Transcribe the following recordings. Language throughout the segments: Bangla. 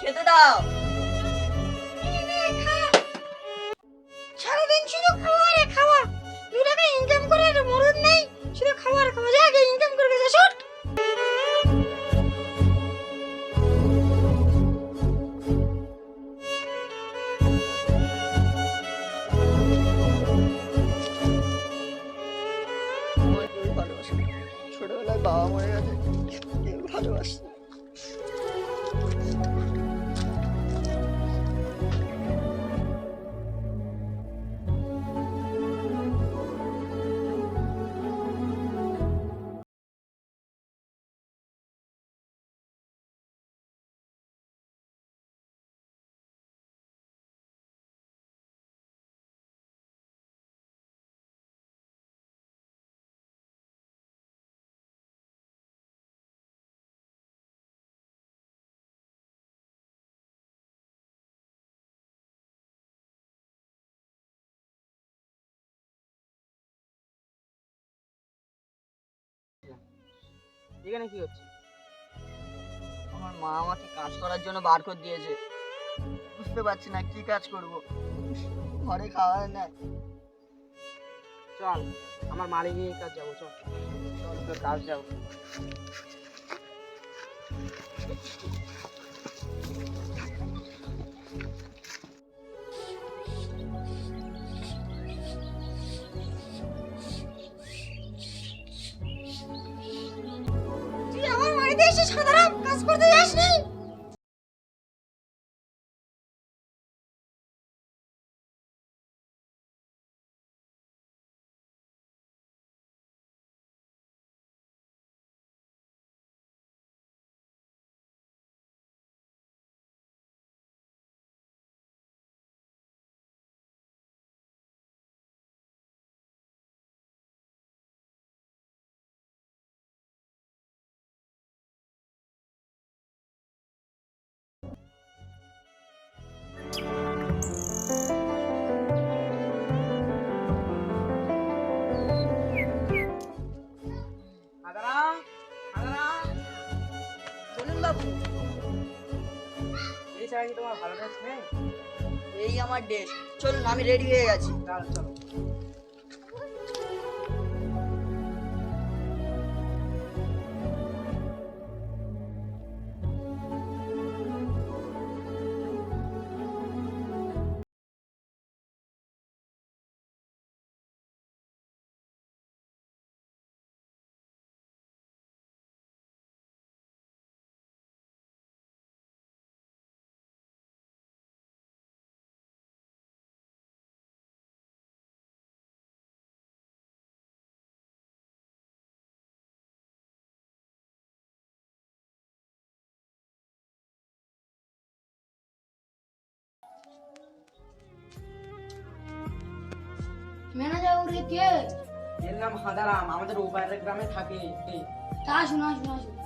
খেতে দাও। সারাদিন শুধু খাওয়া রে খাওয়া। দু টাকা ইনকাম করে আর নেই শুধু খাওয়া আর খাওয়া। যা আগে ইনকাম করে গেছে শট আমার কেউ ভালোবাসে না। ছোটবেলায় বাবা মরে গেছে ভালোবাসে এখানে কি হচ্ছে? আমার মা আমাকে কাজ করার জন্য বার করে দিয়েছে। বুঝতে পারছি না কি কাজ করব। ঘরে খাওয়া না চল, আমার মালিক নিয়ে কাজ যাব, চল। চল, তোর কাজ যাব। তোমার ভালো ড্রেস এই আমার ড্রেস চলুন আমি রেডি হয়ে গেছি। চল চলো। ম্যানেজার কে এর নাম হাদারাম আমাদের ওপারের গ্রামে থাকে তা শোনা শোনা শোনা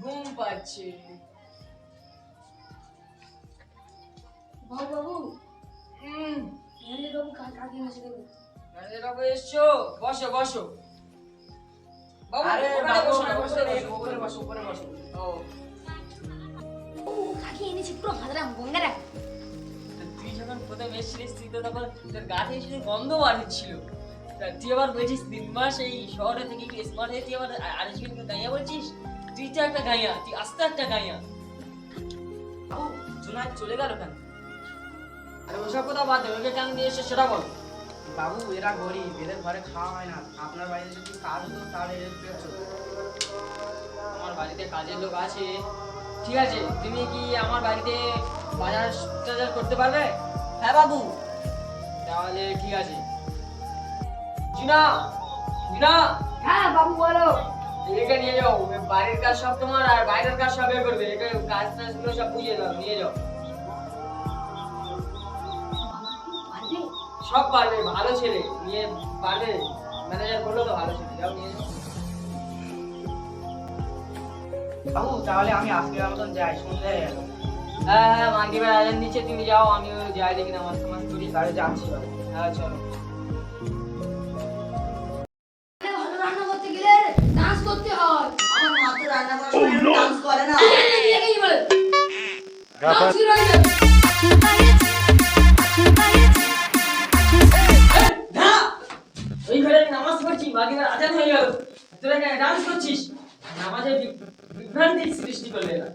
ঘুম পাচ্ছে। বাবু বাবু। হুম। বাবু দেখো ম্যানেজার বাবু এসছো? বসো বসো। বাবু আরে বাবু, বসো, বসো, উপরে বসো উপরে বসো। ও। ও কাকি এনেছি পুরো হাজারাম গঙ্গারাম তুই যখন প্রথম এসেছিলিস তুই তো তখন তোর গা থেকে শুধু গন্ধ বার হচ্ছিল। তা তুই আবার বলছিস তিন মাস এই শহরে থেকে কি স্মার্ট হয়ে তুই আবার আরেকজনকে গাইয়া বলছিস? তুই তো একটা গাইয়া তুই আস্তে একটা গাইয়া। বাবু জোনাক চলে গেল কেন? আরে ওসব কথা বাদ দে ওকে কেন দিয়ে এসে সেটা বল। বাবু এরা গরিব এদের ঘরে খাওয়া হয় না। আপনার বাড়িতে যদি কাজ হতো তাহলে। আমার বাড়িতে কাজের লোক আছে। ঠিক আছে তুমি কি আমার বাড়িতে বাজার টাজার করতে পারবে? হ্যাঁ বাবু। তাহলে ঠিক আছে। জিনা জিনা। হ্যাঁ বাবু বলো। এদিকে নিয়ে যাও বাড়ির কাজ সব তোমার আর বাইরের কাজ সব এ করবে। একে কাজ টাজগুলো সব বুঝিয়ে দাও নিয়ে যাও। সব পারবে ভালো ছেলে। নিয়ে পারবে। ম্যানেজার বলল তো ভালো ছেলে যাও নিয়ে যাও। বাবু তাহলে আমি আজকের মতন যাই সন্ধে হয়ে হ্যাঁ হ্যাঁ মাগরিবের আজান নিচে তুমি যাও আমিও যাই দেখি নামাজ টামাজ করি তাহলে যাচ্ছি। হ্যাঁ চলো। oh, নামাজ পড়ছি মাগরিবের আজান হয়ে গেল। তোরা ডান্স করছিস? নামাজে বি- বিভ্রান্তি সৃষ্টি করলে না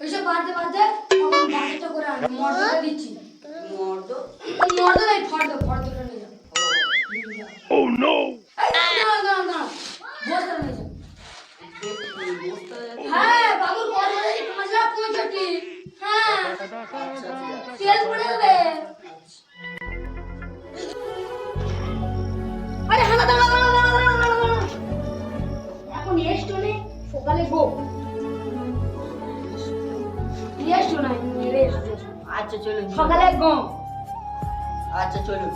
এইসব বাদে বাদে তখন বাকিটা করে আন মর্দটা দিচ্ছি মর্দ মর্দ নাই ফর্দ ফর্দটা নিয়ে যাও ও নো না না না বস্তা নিয়ে যাও হ্যাঁ বাবুর এই পাঁচ লাখ পঁয়ষট্টি হ্যাঁ তেল পড়ে যাবে সকালে গো না নিয়ে রেস্ট আচ্ছা চলুন। সকালে গম আচ্ছা চলুন।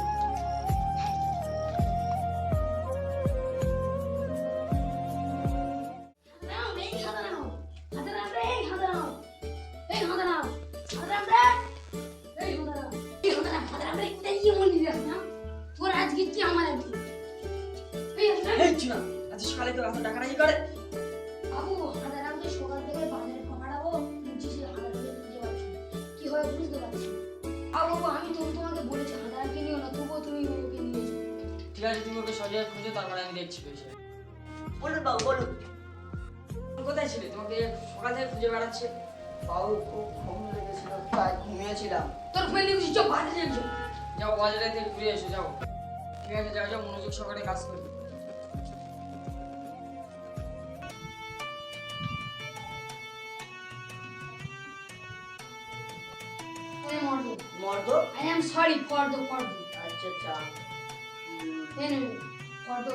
ঠিক আছে তুমি ওকে সরিয়ে খুঁজো তারপরে আমি দেখছি বিষয় বলুন বাবু বলুন। কোথায় ছিলে? তোমাকে সকাল থেকে খুঁজে বেড়াচ্ছে। বাবু খুব ঘুম লেগেছিল তাই ঘুমিয়েছিলাম। তোর ফেলে কিছু চো যাও যাও বাজারে থেকে ঘুরে এসো যাও। ঠিক আছে যাও যাও মনোযোগ সহকারে কাজ করবে মর্দ? মর্দ? I am sorry for the for আচ্ছা আচ্ছা। উম, এই কত?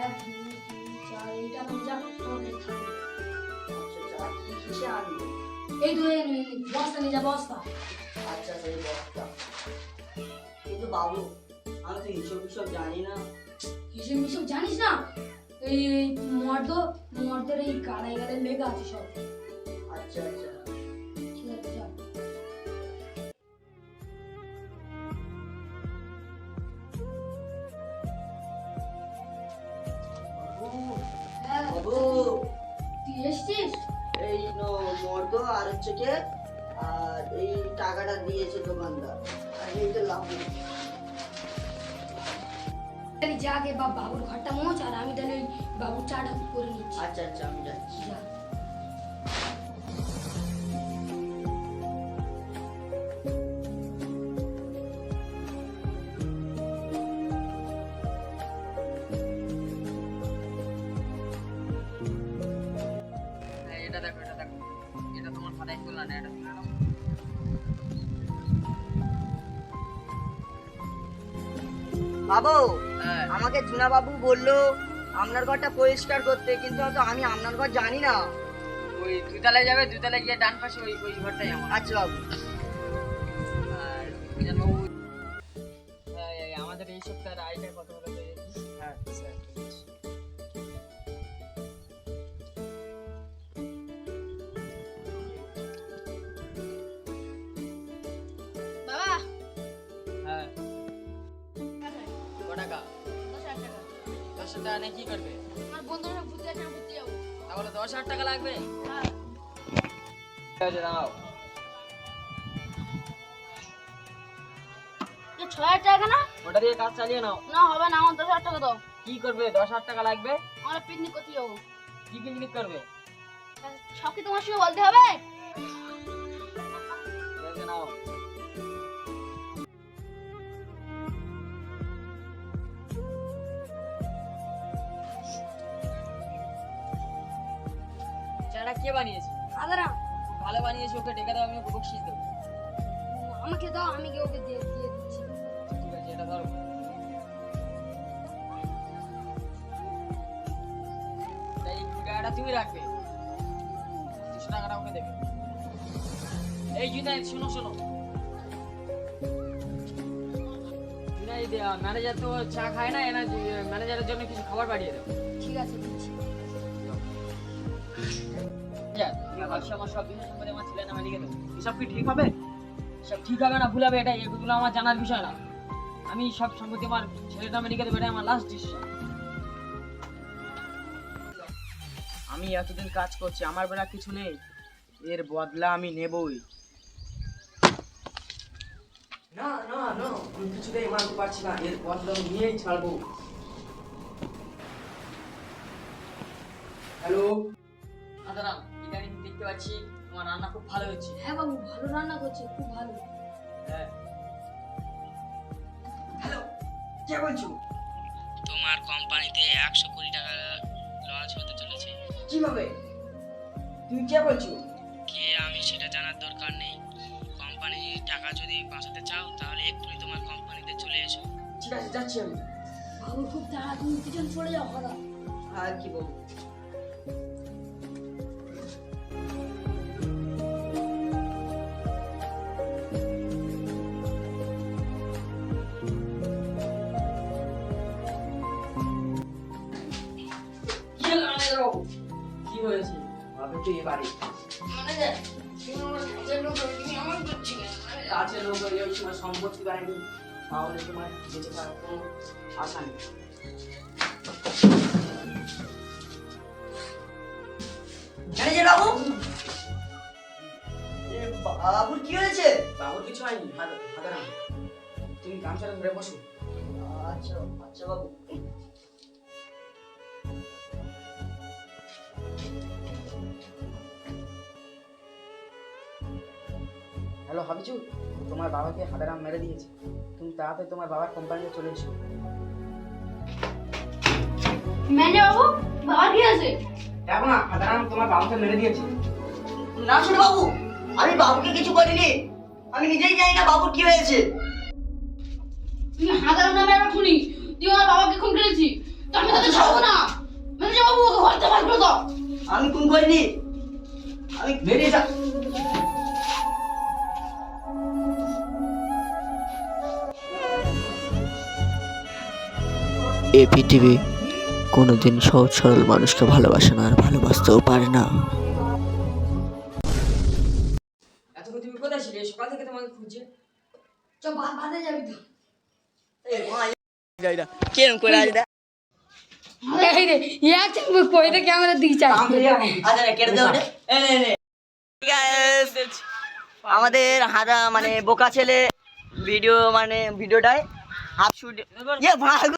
এক দুই তিন চার এইটা আমি যা থাকবে আচ্ছা আচ্ছা কিসে আনব। এই তো এই নে, বস্তা নিয়ে যা বস্তা। আচ্ছা সেই কিন্তু বাবু আমি তো হিসেব হিসব জানি না। হিসেব মিসব জানিস না? এই মর্দ মর্দের এই গাড়াই গাড়াই লেখা আছে সব। আচ্ছা আচ্ছা। আর হচ্ছে কে আর এই টাকাটা দিয়েছে দোকানদার। আর এইটা লাভ আমি যাগে বা বাবুর ঘরটা মোচ আর আমি তাহলে বাবুর চাটা করে নিচ্ছি। আচ্ছা আচ্ছা আমি যাচ্ছি। বাবু হ্যাঁ। আমাকে জুনা বাবু বলল আপনার ঘরটা পরিষ্কার করতে কিন্তু হয়তো আমি আপনার ঘর জানি না। ওই দুতলায় যাবে দুতলায় গিয়ে ডান পাশে ওই ওই ঘরটাই আমার। আচ্ছা বাবু। আর বিধানবাবু ক টাকা। দশ হাজার টাকা নিয়ে কি করবে? আমার বন্ধুরা ঘুরতে আছে আমি ঘুরতে যাব তাহলে দশ হাজার টাকা লাগবে? হ্যাঁ। ঠিক আছে দাঁড়াও। ছ হাজার টাকা না? ওটা দিয়ে কাজ চালিয়ে নাও। না হবে না আমার দশ হাজার টাকা দাও। কি করবে? দশ হাজার টাকা লাগবে? আমরা পিকনিক করতে যাব। কি পিকনিক করবে? সব কি তোমার সঙ্গে বলতে হবে? নাও। কে বানিয়েছে? আদারা। ভালো বানিয়েছে ওকে? ডেকে দাও আমি ওকে বকশিস দেবো। আমাকে দাও আমি গিয়ে ওকে দিয়ে দিয়ে দিচ্ছি। ঠিক আছে এটা ধরো। টাকাটা তুমি রাখবে। দুশো টাকাটা ওকে দেবে। এই জুনাই শোনো শোনো। জুনাই ম্যানেজার তো চা খায় না এনা ম্যানেজারের জন্য কিছু খাবার পাঠিয়ে দেবে। ঠিক আছে। আমার সব বিষয় সম্পর্কে আমার ছেলের নামে লিখে এসব কি ঠিক হবে? সব ঠিক হবে না, ভুল হবে এটা এগুলো আমার জানার বিষয় না। আমি সব সম্পত্তি আমার ছেলের নামে লিখে দেবো এটা আমার লাস্ট ডিসিশন আমি এতদিন কাজ করছি, আমার বেলা কিছু নেই। এর বদলা আমি নেবই। না না না কিছুতেই মানতে পারছি না। এর বদলা আমি নিয়েই ছাড়বো। হ্যালো হাজারাম ইদানিং দেখতে পাচ্ছি তোমার রান্না খুব ভালো হচ্ছে। হ্যাঁ বাবু ভালো রান্না করছে খুব ভালো। হ্যাঁ। হ্যালো কে বলছো? তোমার কোম্পানিতে একশো কোটি টাকা লস হতে চলেছে। কীভাবে? তুমি কে বলছো? কে আমি সেটা জানার দরকার নেই। কোম্পানির টাকা যদি বাঁচাতে চাও তাহলে এক্ষুনি তোমার কোম্পানিতে চলে এসো। ঠিক আছে যাচ্ছি আমি। বাবু খুব তাড়াতাড়ি পিছন চলে যাও হাদা আর কি বলব? তুমি আমার কাজের লোক হয়ে তুমি আমার করছি না কাজের লোক হয়ে ওই সময় সম্পত্তি বাড়িনি তাহলে তোমার বেঁচে থাকার কোনো আশা নেই। ম্যানেজার বাবু? বাবুর কি হয়েছে? বাবুর কিছু হয়নি হাতারাম তুমি গামছাটা ধরে বসো। আচ্ছা আচ্ছা বাবু। হ্যালো হাবিজু তোমার বাবাকে হাতারাম মেরে দিয়েছে। তুমি তাড়াতাড়ি তোমার বাবার কোম্পানিতে চলে এসো। ম্যানেজার বাবু বাবা কি আছে দেখো না হাতারাম তোমার বাবাকে মেরে দিয়েছে। না ছোট বাবু আমি বাবুকে কিছু করিনি। আমি নিজেই জানি না বাবুর কি হয়েছে। তুমি হাজার নামে একটা খুনি তুই আমার বাবাকে খুন করেছি। তো আমি তাকে ছাড়বো না। ম্যানেজার বাবু ওকে ঘরতে পারব তো? আমি খুন করিনি। আমি বেরিয়ে যা এ পৃথিবী কোনোদিন সহজ সরল মানুষকে ভালোবাসে না আর ভালোবাসতেও পারে না। এতক্ষণ তুমি কোথায় ছিলে? সকাল থেকে তোমাকে খুঁজছে। চ বাদে যাবি তো। এ, করে আজ দেখ। এই রে এক কইতে ক্যামেরা দিই চাই। রে, কেটে দে ওটা। এ, নে, নে। Guys, আমাদের হাদা মানে বোকা ছেলে ভিডিও মানে ভিডিওটায় হাফ শুট ভাগ